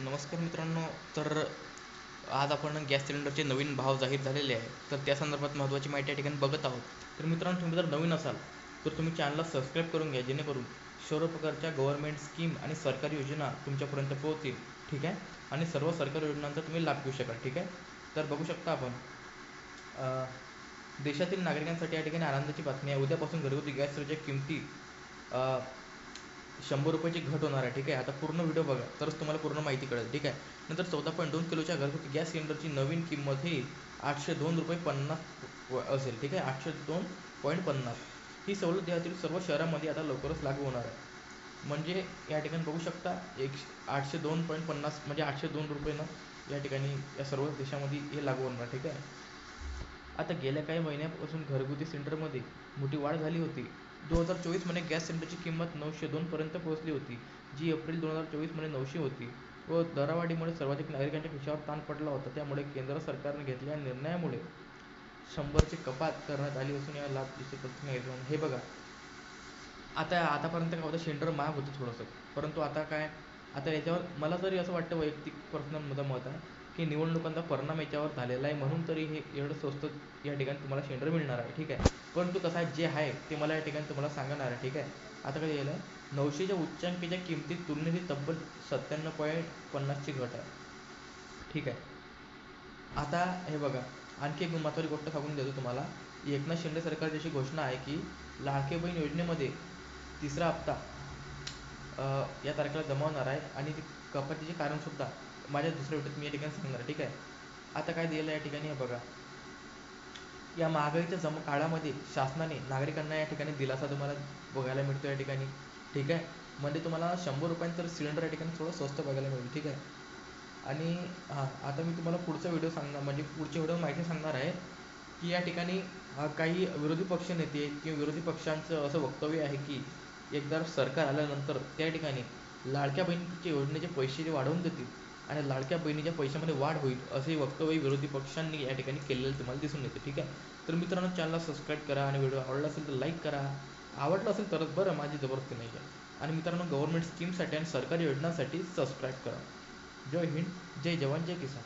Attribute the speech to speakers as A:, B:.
A: नमस्कार मित्रांनो तर आज आपण गॅस सिलेंडरचे नवीन भाव जाहीर झालेले आहे तर त्या संदर्भात महत्त्वाची माहिती या ठिकाणी बघत आहोत. तर मित्रांनो तुम्ही जर नवीन असाल तर तुम्ही चॅनलला सबस्क्राईब करून घ्या जेणेकरून सर्व प्रकारच्या गव्हर्नमेंट स्कीम आणि सरकारी योजना तुमच्यापर्यंत पोहोचतील. ठीक आहे? आणि सर्व सरकारी योजनांचा तुम्ही लाभ घेऊ शकाल. ठीक आहे? तर बघू शकता आपण देशातील नागरिकांसाठी या ठिकाणी आनंदाची बातमी आहे. उद्यापासून घरगुती गॅस किमती शंभर रुपयाची घट होणार आहे ठीक आहे? आता पूर्ण व्हिडिओ बघा तरच तुम्हाला पूर्ण माहिती कळेल ठीक आहे? नंतर चौदा पॉईंट दोन किलोच्या घरगुती गॅस सिलेंडरची नवीन किंमत ही आठशे दोन रुपये पन्नास व- असेल ठीक आहे? आठशे दोन पॉईंट पन्नास. ही सवलत देहातील सर्व शहरांमध्ये आता लवकरच लागू होणार आहे. म्हणजे या ठिकाणी बघू शकता एक आठशे दोन पॉईंट पन्नास म्हणजे आठशे दोन रुपयेनं या ठिकाणी या सर्व देशामध्ये हे लागू होणार ठीक आहे? आता गेल्या काही महिन्यापासून घरगुती सिलेंडरमध्ये मोठी वाढ झाली होती. दोन हजार चोवीसमध्ये गॅस सिलेंडरची किंमत नऊशे दोनपर्यंत पोहोचली होती जी एप्रिल दोन हजार चोवीसमध्ये नऊशे होती. व दरावाढीमुळे सर्वाधिक नागरिकांच्या खिशावर ताण पडला होता. त्यामुळे केंद्र सरकारने घेतलेल्या निर्णयामुळे शंभरची कपात करण्यात आली असून या लाभ दिसत हे बघा. आता आतापर्यंत काय होतं? सिलेंडर महाग होतं थोडंसं. परंतु आता काय आता याच्यावर मला तरी असं वाटतं वैयक्तिक पर्सनल माझं मत आहे की निवडणुकांचा परिणाम याच्यावर झालेला आहे म्हणून तरी हे एवढं स्वस्त या ठिकाणी तुम्हाला सिलेंडर मिळणार आहे ठीक आहे. परंतु कसं आहे जे आहे ते मला या ठिकाणी तुम्हाला सांगणार आहे ठीक आहे. आता काय झालं? आहे नऊशेच्या उच्चांकीच्या किमतीत तुलनेत तब्बल सत्त्याण्णव पॉईंट पन्नासची घट आहे. ठीक आहे. आता हे बघा आणखी एक महत्त्वाची गोष्ट सांगून देतो तुम्हाला. एकनाथ शिंदे सरकारची अशी घोषणा आहे की लाडके बहीण योजनेमध्ये तिसरा हप्ता या तारखेला जमा होणार आहे आणि ती कपातीचे कारणसुद्धा माझ्या दुसऱ्या व्हिडिओत मी या ठिकाणी सांगणार ठीक आहे? आता काय दिलेलं आहे या ठिकाणी हे बघा. या महागाईच्या जम काळामध्ये शासनाने नागरिकांना या ठिकाणी दिलासा तुम्हाला बघायला मिळतो या ठिकाणी ठीक आहे? म्हणजे तुम्हाला शंभर रुपयांतर सिलेंडर या ठिकाणी थोडं स्वस्त बघायला मिळेल ठीक आहे? आणि हां आता मी तुम्हाला पुढचा व्हिडिओ सांगणार म्हणजे पुढच्या व्हिडिओ माहिती सांगणार आहे की या ठिकाणी काही विरोधी पक्ष नेते किंवा विरोधी पक्षांचं असं वक्तव्य आहे की एकदा सरकार आल्यानंतर त्या ठिकाणी लाडक्या बहिणीच्या योजनेचे पैसे जे वाढवून देतील आणि लाडक्या बहिणीच्या पैशामध्ये वाढ होईल असे वक्तव्य विरोधी पक्षांनी या ठिकाणी केलेलं तुम्हाला दिसून येते ठीक आहे? तर मित्रांनो चॅनलला सबस्क्राईब करा आणि व्हिडिओ आवडला असेल तर लाईक करा. आवडला असेल तरच बरं माझी जबरदस्ती नाही आहे. आणि मित्रांनो गव्हर्नमेंट स्कीमसाठी आणि सरकारी योजनांसाठी सबस्क्राईब करा. जय हिंद जय जवान जय किसान.